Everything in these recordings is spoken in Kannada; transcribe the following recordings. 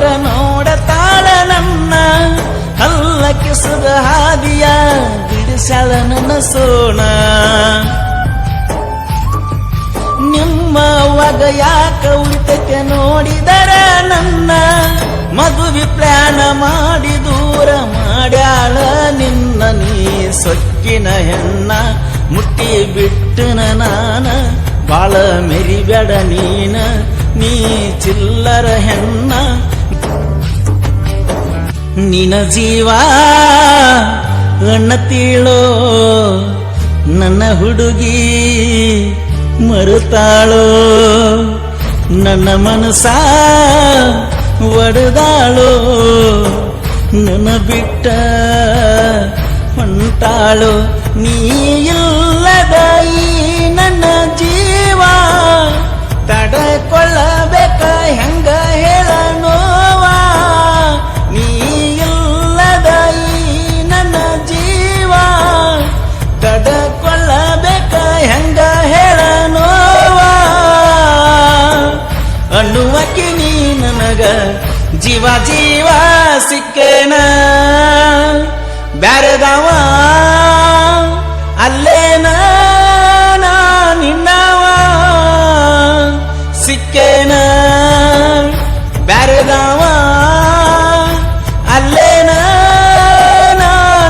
ಹೋದರ ನೋಡತಾಳ ನನ್ನ, ಹಲ್ಲ ಕಿಸದ ಹಾದಿಯ ಬಿಡಿಸಳ ನನ್ನ ಸೋಣ. ನಿಮ್ಮ ಒಗ ಯಾಕ ಉಳಿತಕ್ಕೆ ನೋಡಿದರ ನನ್ನ, ಮದುವೆ ಪ್ಲಾನ ಮಾಡಿ ದೂರ ಮಾಡ್ಯಾಳ ನಿನ್ನ ನೀ ಸೊಕ್ಕಿನ ಹೆಣ್ಣ, ಮುಟ್ಟಿ ಬಿಟ್ಟನ ನಾನ, ಬಾಳ ಮೆರಿಬೇಡ ನೀನ, ನೀ ಚಿಲ್ಲರ ಹೆಣ್ಣ. ನಿನ ಜೀವ ಅಣ್ಣ ತೀಳೋ ನನ್ನ ಹುಡುಗಿ ಮರುತಾಳೋ, ನನ್ನ ಮನಸ ಒಡೆದಾಳೋ, ನನ್ನ ಬಿಟ್ಟ ಹೊಂಟಾಳೋ, ನೀ ಇಲ್ಲದ ಅನ್ನುವಕ್ಕೆ ನೀ ನನಗ ಜೀವ ಜೀವ ಸಿಕ್ಕೇನ? ಬ್ಯಾರದವ ಅಲ್ಲೇನ? ನಿನ್ನವ ಸಿಕ್ಕೇನ? ಬ್ಯಾರದವ ಅಲ್ಲೇನ?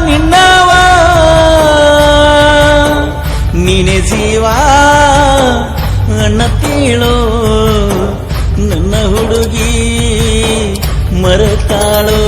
ನಿನ್ನವ ನೀನೆ ಜೀವ ಅಣ್ಣ ತೀಳೋ. ನನ್ನ ಹುಡುಗಿ ಮರತಾಳೋ?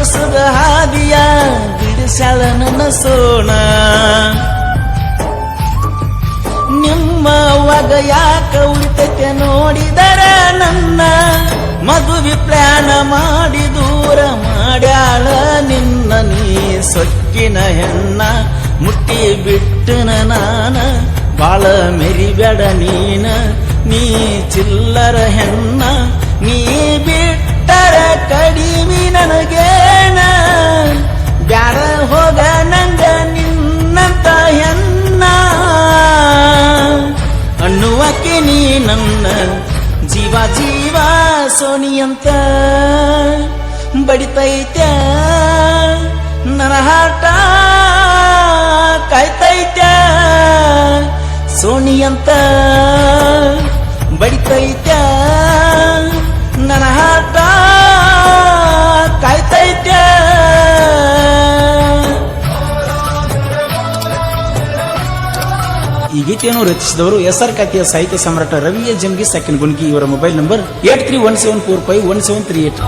ಕಿಸದ ಹಾದಿಯ ಬಿಡಿಸ್ಯಾಳ ಸೋಣ. ನಿಮ್ಮ ಒಗ ಯಾಕ ಉಳಿತಕ್ಕೆ ನೋಡಿದರ ನನ್ನ ಮದುವೆ ಪ್ಲಾನ ಮಾಡಿ ದೂರ ಮಾಡ್ಯಾಳ ನಿನ್ನ ನೀ ಸೊಕ್ಕಿನ ಹೆಣ್ಣ. ಮುಟ್ಟಿ ಬಿಟ್ಟನ ನಾನ, ಬಾಳ ಮೆರಿಬೇಡ ನೀನ. ನೀ ಚಿಲ್ಲರ ಹೆಣ್ಣ, ನೀ ಬಿಟ್ಟರ ಕಡಿಮೆ ನನಗೇನ ಬಡಿತೈತ ನನ್ನ ಹಾಟ ಸೋಣಿ ಸೋನಿಯಂತ ಬಡಿತೈತ ನನ್ನ ಹಾಟ ಈ ಗೀತೆಯನ್ನು ರಚಿಸಿದವರು ಎಸ್ಆರ್ ಆರ್ ಖ್ಯಾತಿಯ ಸಾಹಿತ್ಯ ಸಮ್ರಾಟ ರವಿಯ ಜಂಗಿ ಸೆಕೆಂಡ್ ಗುನ್ಗಿ ಇವರ mobile number eight three one seven four five one seven three eight.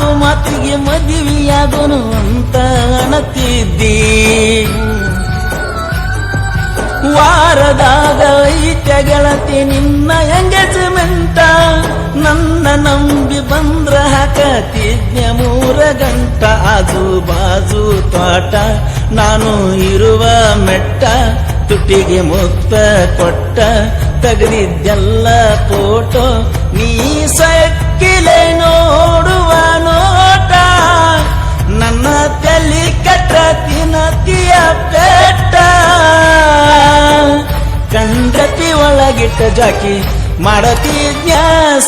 ಮಾತು ಮಾತಿಗೆ ಮದುವೆಯಾದನು ಅಂತ ಅಣತಿದ್ದಿ. ವಾರದಾಗ ಐತ್ಯ ಗೆಳತಿ, ನಿನ್ನ ಎಂಗೇಜ್ಮೆಂಟ ನನ್ನ ನಂಬಿ ಬಂದ್ರ ಹಾಕತಿದ್ಯ ಮೂರ ಗಂಟ. ಆಜು ಬಾಜು ತೋಟ, ನಾನು ಇರುವ ಮೆಟ್ಟ, ತುಟಿಗೆ ಮುತ್ತ ಕೊಟ್ಟ, ತೆಗೆದಿದ್ದೆಲ್ಲ ಫೋಟೋ, ನೀ ಸಕ್ಕಿಲೆ ನನ್ನ ತಲೆ ಕಟ್ಟ ತಿನ್ನತಿಯ ಪೆಟ್ಟ. ಕಂಡತಿ ಒಳಗಿಟ್ಟ ಜಾಕಿ ಮಾಡತಿದ್ಯ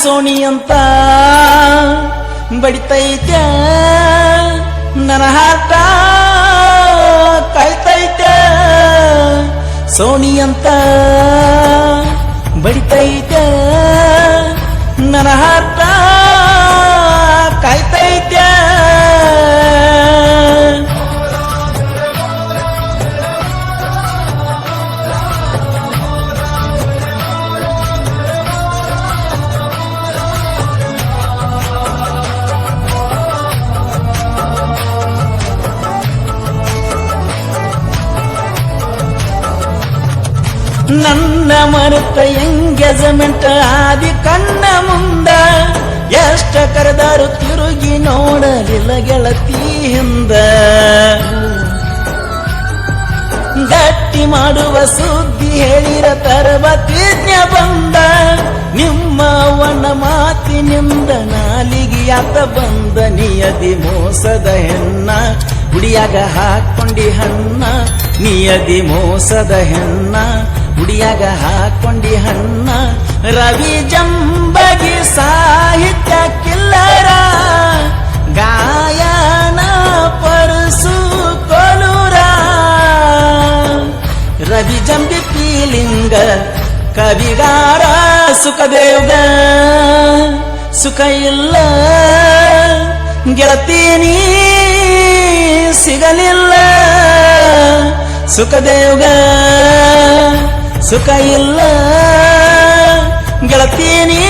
ಸೋಣಿ ಅಂತ. ಬಡಿತೈತ ನನ್ನ ಹಾಟ ಕಾಯ್ತೈತ ಸೋಣಿ ಅಂತ. ಬಡಿತೈತ ನನ್ನ ನನ್ನ ಮರುತ ಎಂಗೇಜ್ಮೆಂಟ್ ಆದಿ ಕಣ್ಣ ಮುಂದ ಎಷ್ಟ ಕರೆದಾರು ತಿರುಗಿ ನೋಡಲಿಲ್ಲ ಗೆಳತಿ ಹಿಂದ. ಗಟ್ಟಿ ಮಾಡುವ ಸುದ್ದಿ ಹೇಳಿರ ತರಬತಿಜ್ಞ ಬಂದ. ನಿಮ್ಮ ಅವನ ಮಾತಿನಿಂದ ನಾಲಿಗೆಯಾತ ಬಂದ. ನಿಯದಿ ಮೋಸದ ಹೆಣ್ಣ, ಗುಡಿಯಾಗ ಹಾಕೊಂಡಿ ಹಣ್ಣ. ನಿಯದಿ ಮೋಸದ ಹೆಣ್ಣ ಗುಡಿಯಾಗ ಹಾಕೊಂಡಿ ಹಣ್ಣ ರವಿ ಜಂಬಗಿ ಸಾಹಿತ್ಯ ಕಿಲ್ಲರ ಗಾಯನ ಪರಸು ಕೊಲುರ. ರವಿ ಜಂಬಿ ಪೀಲಿಂಗ, ಕವಿಗಾರ ಸುಖದೇವ್ಗ. ಸುಖ ಇಲ್ಲ ಗೆಳತೀನಿ ಸಿಗಲಿಲ್ಲ. ಸುಖದೇವ್ಗ. ಸುಖ ಇಲ್ಲ. ಗೆಳತೀನಿ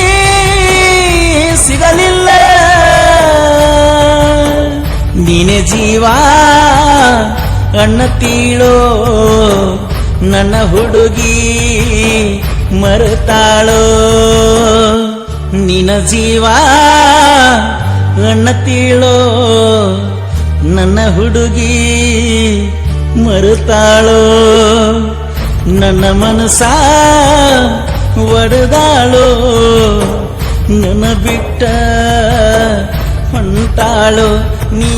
ಸಿಗಲಿಲ್ಲ. ನೀನೆ ಜೀವ, ಅಣ್ಣ ತೀಳೋ ನನ್ನ ಹುಡುಗಿ ಮರುತಾಳೋ. ನಿನ ಜೀವ, ಅಣ್ಣ ತೀಳೋ ನನ್ನ ಹುಡುಗಿ ಮರುತಾಳೋ. ನನ್ನ ಮನಸ ಒಡೆದಾಳೋ? ನನ್ನ ಬಿಟ್ಟ ಹೊಂಟಾಳು? ನೀ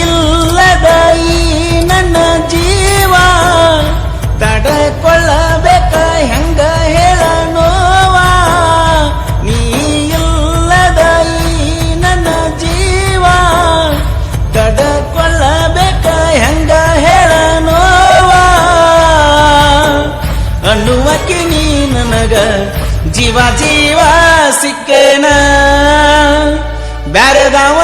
ಇಲ್ಲದ ಈ ನನ್ನ ಜೀವ ತಡಕೊಳ್ಳಬೇಕ ನನಗ ಜೀವ ಜೀವ ಸಿಕ್ಕೇನ? ಬ್ಯಾರೆದವ?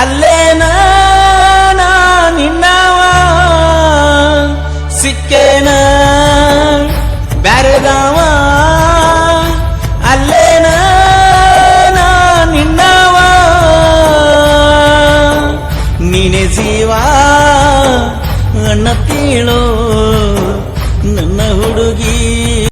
ಅಲ್ಲೇನ? ನಿನ್ನವ? ಸಿಕ್ಕೇನ? ಬ್ಯಾರೆದವ? ಅಲ್ಲೇನ? ನಿನ್ನವ? ನೀನೆ ಜೀವ? ಅಣ್ಣ ತೀಳೋ, ನನ್ನ ಹುಡುಗಿ.